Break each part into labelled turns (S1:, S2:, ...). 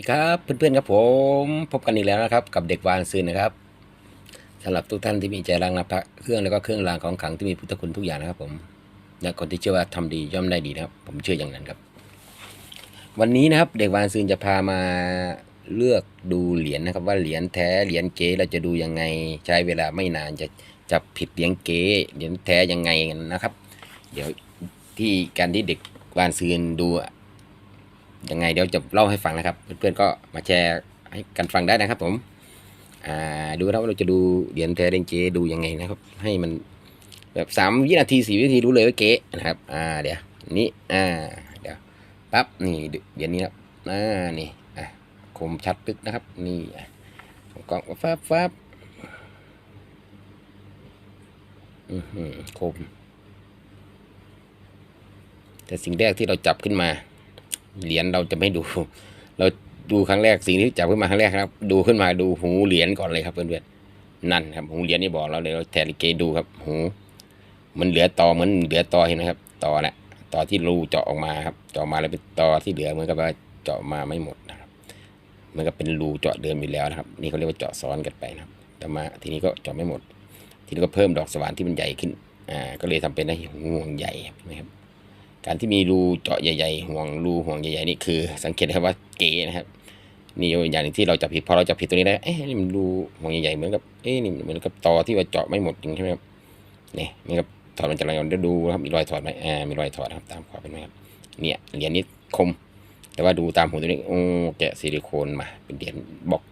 S1: ดีครับเพื่อนๆครับผมพบกันอีกแล้วนะครับ กับเด็กวานซืนนะครับสำหรับทุกท่านที่มีใจรักนะพระเครื่องแล้วก็เครื่องรางของขลังที่มีพุทธคุณทุกอย่างนะครับผมและคนที่เชื่อว่าทำดีย่อมได้ดีนะครับ ผมเชื่ออย่างนั้นครับ วันนี้นะครับ เด็กวานซืนจะพามาเลือกดูเหรียญนะครับ ว่าเหรียญแท้เหรียญเก๋เราจะดูยังไงใช้เวลาไม่นานจะจับผิดเหรียญเก๋เหรียญแท้ยังไงนะครับ เดี๋ยวที่การที่เด็กวานซืนดู ยังไงเดี๋ยวจะเล่าให้ฟังนะครับ เพื่อนๆก็มาแชร์ให้กันฟังได้นะครับ ผมอ่าดูแล้วว่าเราจะดูเหรียญแท้เรียญเก๊ดูยังไงนะครับ ให้มันแบบสามวินาทีสี่วินาทีรู้เลยว่าเก๊นะครับ อ่าเดี๋ยวนี้อ่าเดี๋ยวปั๊บนี่เหรียญนี้ครับอ่านี่อะคมชัดตึกนะครับ นี่อะกล้องฟ้าฟ้าบอือหือคมแต่สิ่งแรกที่เราจับขึ้นมา เหรียญเราจะไม่ดู เราดูครั้งแรกสิ่งที่จับขึ้นมาครั้งแรกครับ ดูขึ้นมาดูหูเหรียญก่อนเลยครับเพื่อนๆนั่นครับ หูเหรียญนี่บอกเราเลยเราแทลิเกดูครับ หู มันเหลือต่อเหมือนเหลือต่อเห็นไหมครับต่อนะต่อที่รูเจาะออกมาครับเจาะมาแล้วเป็นต่อที่เหลือเหมือนกับว่าเจาะมาไม่หมดนะครับเหมันก็เป็นรูเจาะเดิมอยู่แล้วนะครับ นี่เขาเรียกว่าเจาะซ้อนกันไปนะครับ แต่มาทีนี้ก็เจาะไม่หมด ทีนี้ก็เพิ่มดอกสว่านที่มันใหญ่ขึ้นอ่าก็เลยทำเป็นได้ห่วงใหญ่ครับนไหมครับ การที่มีรูเจาะใหญ่ๆ ห่วงรูห่วงใหญ่ๆนี่คือ สังเกตนะครับว่าเก๋นะครับนี่อย่างหนึ่งที่เราจับผิดพอเราจับผิดตัวนี้ได้เอ๊ะนี่มันรูห่วงใหญ่ๆเหมือนกับเอ๊ะนี่เหมือนกับตอที่ว่าเจาะไม่หมดจริงใช่ไหมครับนี่มันก็ถอดมันจากอะไรก่อนเดี๋ยวดูนะครับมีรอยถอดไหมอ่ามีรอยถอดครับตามขอบเป็นไหมครับเนี่ยเหรียญนี้คม แต่ว่าดูตามหูตัวนี้โอ้แกะซิลิโคนมา เป็นเหรียญบล็อก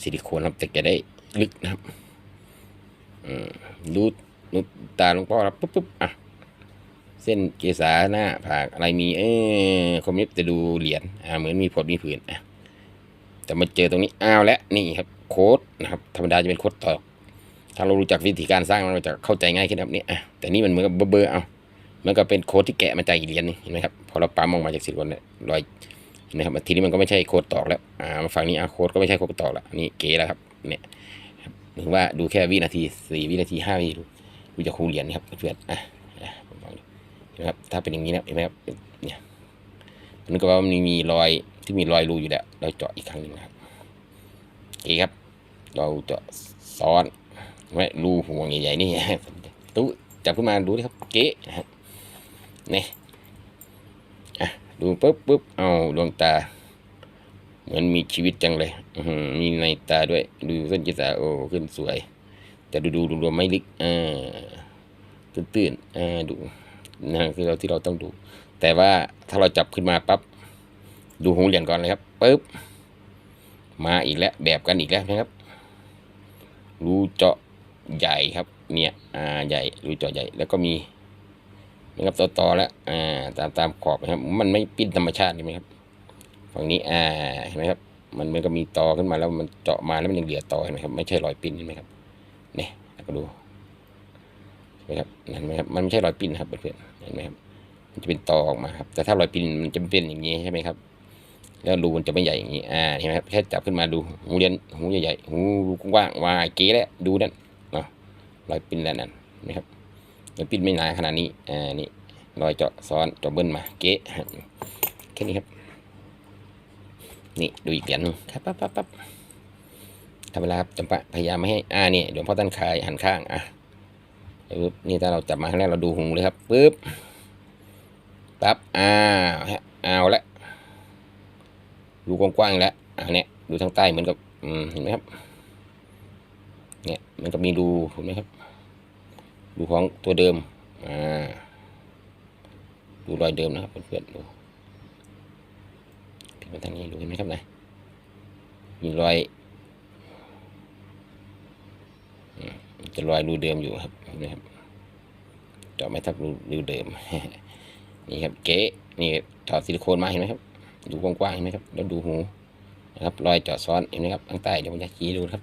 S1: ซิลิโคนครับแต่แกได้ลึกนะครับอืมดูดูตาลวงพ่อครับปุ๊บปุ๊บอะ เส้นเกษาหน้าผากอะไรมีเออคอมมิวจะดูเหรียญอ่าเหมือนมีผดมีผื่นอะแต่มาเจอตรงนี้อ้าวและนี่ครับโค้ดนะครับธรรมดาจะเป็นโค้ดตอกถ้าเรารู้จักวิธีการสร้างเราจะเข้าใจง่ายขึ้นครับเนี่ยอะแต่นี่มันเหมือนกับเบอร์เบอร์เอามันก็เป็นโค้ดที่แกะมาจากเหรียญนี่เห็นไหมครับพอเราปั๊มออกมาจากสิบวันเนี่ยรอยนไหมครับทีนี้มันก็ไม่ใช่โค้ดตอกแล้วอ่ามาฝั่งนี้อะโค้ดก็ไม่ใช่โค้ดตอกแล้วนี่เก๋แล้วครับเนี่ยถึงว่าดูแค่วินาทีสี่วินาทีห้าวิดูดูจากคูเหรียญนะครับเพื่อนอะ นะครับ ถ้าเป็นอย่างนี้นะเห็นไหมครับเนี่ยมันก็ว่ามันมีรอยที่มีรอยรูอยู่แล้วเราเจาะอีกครั้งหนึ่งนะครับโอเคครับ เราจะซ้อนไว้รูห่วงใหญ่ๆนี่ตู้จับขึ้นมาดูดิครับเก๊นะครับนี่อะดูปุ๊บปุ๊บเอาดวงตา เหมือนมีชีวิตจังเลยอืมีในตาด้วย ดูเส้นจิตาโอ้ขึ้นสวย แต่ดูดูดูรวมไม่ลึกอ่าตื้นๆอ่าดู นะคือเราที่เราต้องดู แต่ว่าถ้าเราจับขึ้นมาปั๊บดูหูเหรียญก่อนเลยครับปึ๊บมาอีกแล้วแบบกันอีกแล้วนะครับ รูเจาะใหญ่ครับ เนี่ยอ่าใหญ่รูเจาะใหญ่แล้วก็มีนะครับต่อต่อแล้วอ่าตามตามขอบนะครับ มันไม่ปิ้นธรรมชาติใช่ไหมครับฝั่งนี้อ่าเห็นไหมครับ มันมันก็มีต่อขึ้นมาแล้วมันเจาะมาแล้วมันยังเหลือต่อเห็นไหมครับไม่ใช่รอยปิ้นเห็นไหมครับนี่แล้วก็ดู นไหมครับเห็นไหมครับมันไม่ใช่รอยปิ้นครับเพื่อนเห็นไหมครับมันจะเป็นตอออกมาครับแต่ถ้ารอยปิ้นมันจะเป็นอย่างนี้ใช่ไหมครับ แล้วรูมันจะไม่ใหญ่อย่างนี้อ่าเห็นไหมครับแค่จับขึ้นมาดูหูเรียนหูใหญ่ๆหูกว้างวายเก๋แล้วดูนั่นเนาะรอยปิ้นแล้วนั่นนไหมครับรอยปิ้นไม่หนาขนาดนี้อ่านี่รอยเจาะซ้อนเจาะเบิ้ลมาเก๋แค่นี้ครับ นี่ดูอีกเหรียญหนึงครับปั๊บปั๊บปั๊บทำเวลาครับจำปะพยายามไม่ให้อ่านี่หลวงพ่อท่านคายหันข้างอะ ปึ๊บนี่ถ้าเราจับมาครั้งแรกเราดูหูเลยครับปึ๊บปั๊บอ้าวฮะเอาละดูกว้างๆแล้วอ่าเนี่ยดูทางใต้เหมือนกับอืมเห็นไหมครับเนี่ยมันก็มีดูเห็นไหมครับ ดูของตัวเดิมอ่าดูรอยเดิมนะครับเพื่อนๆดูพลิกมาทางนี้ดูเห็นไหมครับนะมีรอยจะรอยรูเดิมอยู่ครับ เห็นไหมครับเจาะไม่ทับรูรูเดิม นี่ครับเก๋นี่ถอดซิลิโคนมาเห็นไหมครับ ดูกว้างๆเห็นไหมครับแล้วดูหูนะครับรอยเจาะซ้อนเห็นไหมครับข้างใต้เดี๋ยวผมจะชี้ดูครับ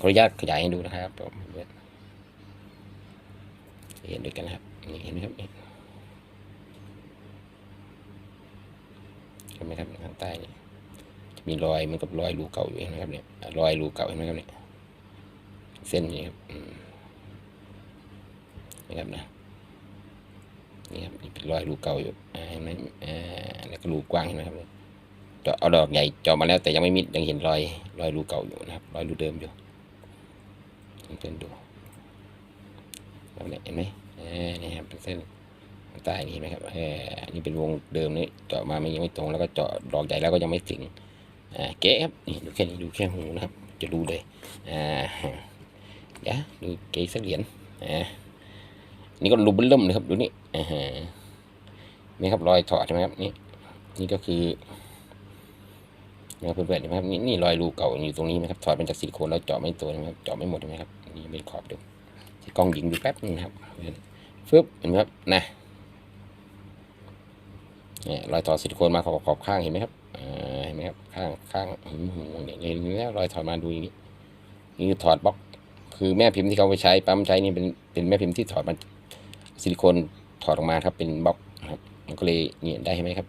S1: ขออนุญาตขยายให้ดูนะครับผมเห็นด้วยกันนะครับนี่เห็นไหมครับนี่เห็นไหมครับข้างใต้นี่จะมีรอยเหมือนกับรอยรูเก่าอยู่เห็นไหมครับเนี่ยรอยรูเก่าเห็นไหมครับเนี่ย เส้นนี้ครับนะครับนะนี่ครับนี่เป็นรอยรูเก่าอยู่เห็นไหมอ่าแล้วก็รูกว้างเห็นไหมครับเจาะเอาดอกใหญ่เจาะมาแล้วแต่ยังไม่มิดยังเห็นรอยรอยรูเก่าอยู่นะครับ รอยรูเดิมอยู่เพื่อนๆดูเนี่ยเห็นไหมอ่านี่ครับเป็นเส้นใต้นี่เห็นไหมครับเอออันนี่เป็นวงเดิมนี่เจาะมาไมันยังไม่ตรงแล้วก็เจาะดอกใหญ่แล้วก็ยังไม่ถึงอ่าเก๊ครับนี่ดูแค่นี้ดูแค่หูนะครับ จะดูเลยอ่า เดี๋ยวดูเกสักเหรียญอ่านี่ก็รูเบลเริ่มเลยครับดูนี่อ่าฮะนี่ครับรอยถอดใช่ไหมครับนี่นี่ก็คือนะครับเพื่อนๆเห็นไหมครับนี่นี่รอยรูเก่าอยู่ตรงนี้นะครับถอดเป็นจากซิลิโคนแล้วเจาะไม่ตัวนะครับเจาะไม่หมดใช่ไหมครับนี่เป็นขอบดูที่กล้องยิงดูแป๊บนึงนะครับฟึบเห็นไหมครับนะเนี่ยรอยถอดซิลิโคนมาขอบขอบข้างเห็นไหมครับอ่าเห็นไหมครับข้างข้างหืมหูเนี่ยเห็นแล้วรอยถอดมาดูอย่างนี้นี่ถอดบล็อก คือแม่พิมพ์ที่เขาไปใช้ปั๊มใช้นี่เป็นเป็นแม่พิมพ์ที่ถอดมาซิลิโคนถอดออกมาครับเป็นบล็อกนะครับมันก็เลยเนี่ยได้เห็นไหมครับ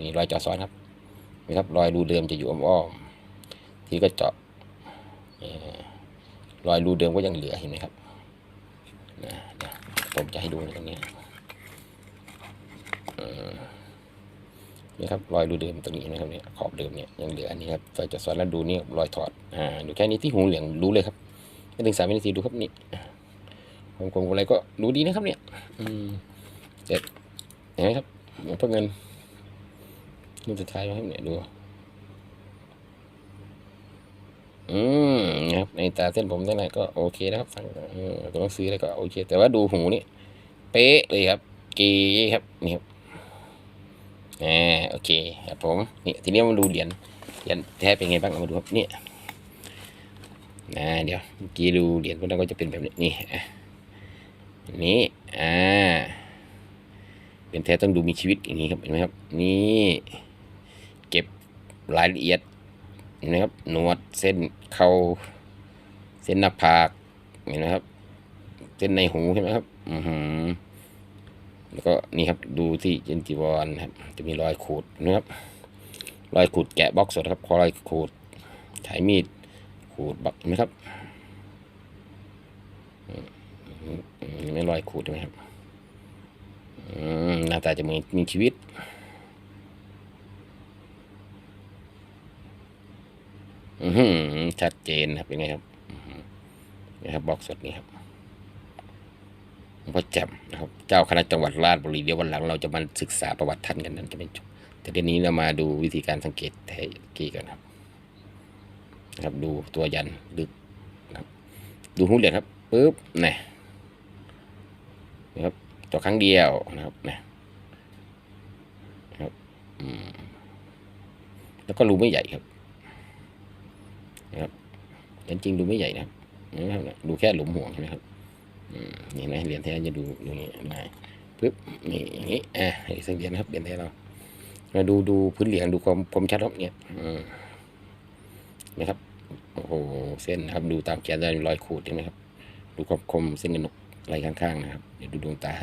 S1: นี่รอยเจาะซ้อนครับนไหมครับรอยรูเดิมจะอยู่อ้อมๆที่ก็เจาะเอ่รอยรูเดิมก็ยังเหลือเห็นไหมครับนะนะผมจะให้ดูตรงนี้นี่ครับรอยรูเดิมตรงนี้นะครับเนี่ยขอบเดิมเนี่ยยังเหลืออันนี้ครับรอยจะซ้อนแล้วดูนี่รอยถอดอ่าดูแค่นี้ที่หูเหลืองรู้เลยครับ ไม่ถึงสามวินาทีดูครับนี่ผมคงอะไรก็ดูดีนะครับเนี่ยอืมเสร็จเห็นไหมครับหลวงพ่อเงินนี่สุดท้ายครับเนี่ยดูอืมนะครับในตาเส้นผมเท่าไหร่ก็โอเคนะครับฟังเออตัวหนังสืออะไรก็โอเค แต่ว่าดูหูนี่เป๊ะเลยครับเกีครับนี่ครับอ่าโอเคครับผมนี่ทีนี้มาดูเหรียญเหรียญแท้เป็นไงบ้างเอามาดูครับเนี่ย นะเดี๋ยวเมื่อกี้ดูเหรียญพวกนั้นก็จะเป็นแบบนี้นี่อะนี้อ่าเป็นแท้ต้องดูมีชีวิตอย่างนี้ครับเห็นไหมครับ นี่เก็บรายละเอียดเห็นไหมครับหนวดเส้นเขาเส้นหน้าผากเห็นไหมครับ เส้นในหูเห็นไหมครับ อือหือแล้วก็นี่ครับดูที่เจนจีวรครับ จะมีรอยขูดนะครับรอยขูดแกะบล็อกสดครับขอรอยขูดใช้มีด ขูดบักไหมครับเห็นไม่รอยขูดใช่ไหมครับอืมหน้าตาจะมือนมีชีวิตอือหือชัดเจนครับเป็นไงครับนี่ครับบล็อกสดนี่ครับหลวงพ่อแจ่มนะครับ เจ้าคณะจังหวัดราชบุรีเดี๋ยววันหลังเราจะมาศึกษาประวัติท่านกันนั้นจะไม่จบแต่เดี๋ยวนี้เรามาดูวิธีการสังเกตแท้กี่กันครับ นะครับ ดูตัวยันลึกนะครับ ดูหูเหรียญครับปึ๊บนี่นะครับต่อครั้งเดียวนะครับนะครับแล้วก็รูไม่ใหญ่ครับนะครับจริงๆดูไม่ใหญ่นะครับนะครับดูแค่หลุมห่วงใช่ไหมครับนี่นะเหรียญแท้จะดูอย่างนี้นะปึ๊บนี่อย่างนี้อะอีกสักเหรียญนะครับเหรียญแท้เรามาดูดูพื้นเหรียญดูความคมชัดครับเนี่ยนะครับ โอ้โห เส้นนะครับ ดูตามแกนได้รอยขูดเห็นไหมครับ ดูความคมเส้นกระหนกไหลข้างๆนะครับ เดี๋ยวดูดวงตาค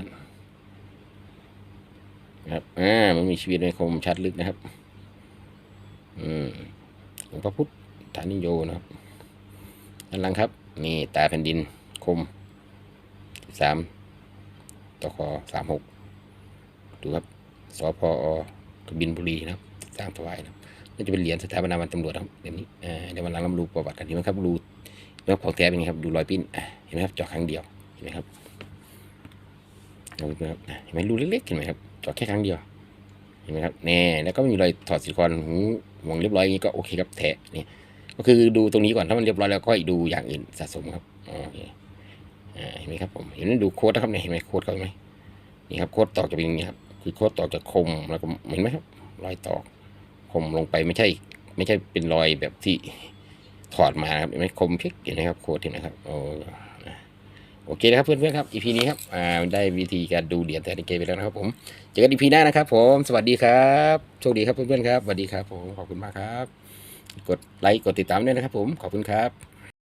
S1: รับ อ่า มันมีชีวิตในคมชัดลึกนะครับ อืมหลวงพระพุทธฐานิโยนะครับด้านหลังครับ นี่ตาแผ่นดินคมสามตคสามหกดูครับ สพอกบินบุรีนะครับ สร้างถวายนะครับ น่าจะเป็นเหรียญสถาปนาวันตำรวจครับเดี๋ยวนี้เดี๋ยววันหลังเรามาดูประวัติกันเห็นไหมครับดูแล้วของแท้เป็นไงครับดูรอยปิ้นเห็นไหมครับจาะครั้งเดียวเห็นไหมครับดูนะครับเห็นไหมรูเล็กๆเห็นไหมครับจาะแค่ครั้งเดียวเห็นไหมครับแน่แล้วก็ไม่มีรอยถอดซิลิโคนหูหวงเรียบร้อยอย่างนี้ก็โอเคครับแทะนี่ก็คือดูตรงนี้ก่อนถ้ามันเรียบร้อยแล้วก็ดูอย่างอื่นสะสมครับโอเคเห็นไหมครับผมเห็นไหมดูโค้ดนะครับเนี่ยเห็นไหมโค้ดเขาไหมนี่ครับโค้ดตอกจะเป็นอย่างนี้ครับคือโค้ดตอกจะคมแล้วก็เห็นไหมครับรอยตอก คมลงไปไม่ใช่ ไม่ใช่เป็นรอยแบบที่ถอดมาครับไม่คมพลิกเห็นไหมครับโคตรนะครับโอ้โอเคนะครับเพื่อนๆครับอีพีนี้ครับอ่าได้วิธีการดูเหรียญแต่ในเกมไปแล้วนะครับผมเจอกันอีพีหน้านะครับ ผมสวัสดีครับโชคดีครับเพื่อนๆครับสวัสดีครับผมขอบคุณมากครับ กดไลค์กดติดตามด้วยนะครับ ผมขอบคุณครับ